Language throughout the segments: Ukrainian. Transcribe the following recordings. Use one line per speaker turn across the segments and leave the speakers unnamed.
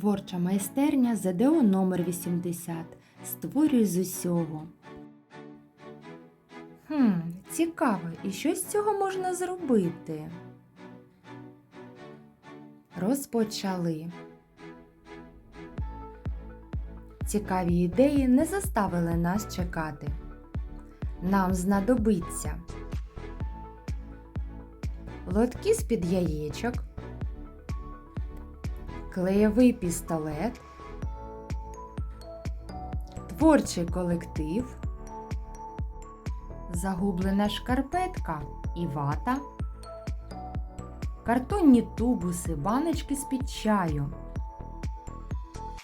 Творча майстерня ЗДО номер 80 Створюй з усього. Хм, цікаво, і що з цього можна зробити? Розпочали. Цікаві ідеї не заставили нас чекати. Нам знадобиться лотки з-під яєчок, клеєвий пістолет, творчий колектив, загублена шкарпетка і вата, картонні тубуси, баночки з-під чаю.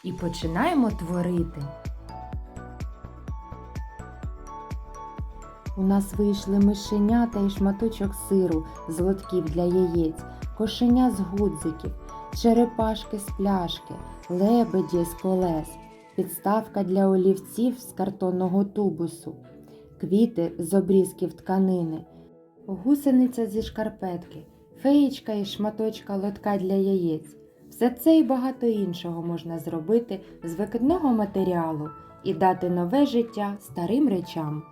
І починаємо творити. У нас вийшли мишенята і шматочок сиру з лотків для яєць, кошеня з гудзиків, черепашки з пляшки, лебеді з колес, підставка для олівців з картонного тубусу, квіти з обрізків тканини, гусениця зі шкарпетки, феєчка і шматочка лотка для яєць. Все це і багато іншого можна зробити з викидного матеріалу і дати нове життя старим речам.